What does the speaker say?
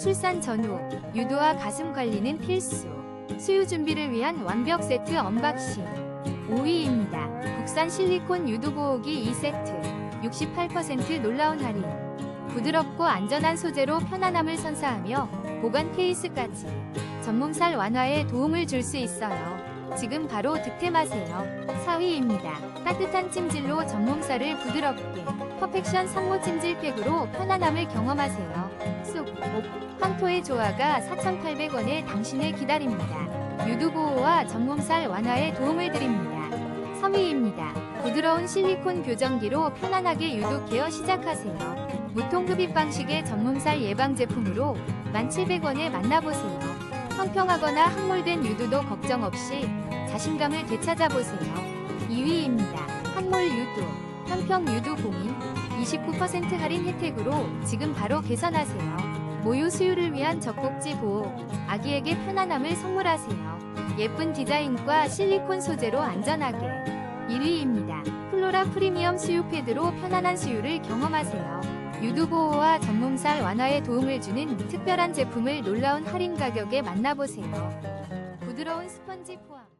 출산 전후 유도와 가슴 관리는 필수. 수유 준비를 위한 완벽 세트 언박싱. 5위입니다. 국산 실리콘 유도 보호기 2세트. 68% 놀라운 할인. 부드럽고 안전한 소재로 편안함을 선사하며 보관 케이스까지 전몸살 완화에 도움을 줄 수 있어요. 지금 바로 득템하세요. 4위입니다. 따뜻한 찜질로 전몸살을 부드럽게 퍼펙션 산모 찜질팩으로 편안함을 경험하세요. 쑥, 옥, 황토의 조화가 4,800원에 당신을 기다립니다. 유두 보호와 전몸살 완화에 도움을 드립니다. 3위입니다. 부드러운 실리콘 교정기로 편안하게 유두 케어 시작하세요. 무통급입 방식의 전몸살 예방 제품으로 1,700원에 만나보세요. 평평하거나 함몰된 유두도 걱정 없이 자신감을 되찾아보세요. 2위입니다. 한몰 유두, 한평 유두 공인 29% 할인 혜택으로 지금 바로 개선하세요. 모유 수유를 위한 젖꼭지 보호, 아기에게 편안함을 선물하세요. 예쁜 디자인과 실리콘 소재로 안전하게. 1위입니다. 플로라 프리미엄 수유 패드로 편안한 수유를 경험하세요. 유두 보호와 전몸살 완화에 도움을 주는 특별한 제품을 놀라운 할인 가격에 만나보세요. 부드러운 스펀지 포함.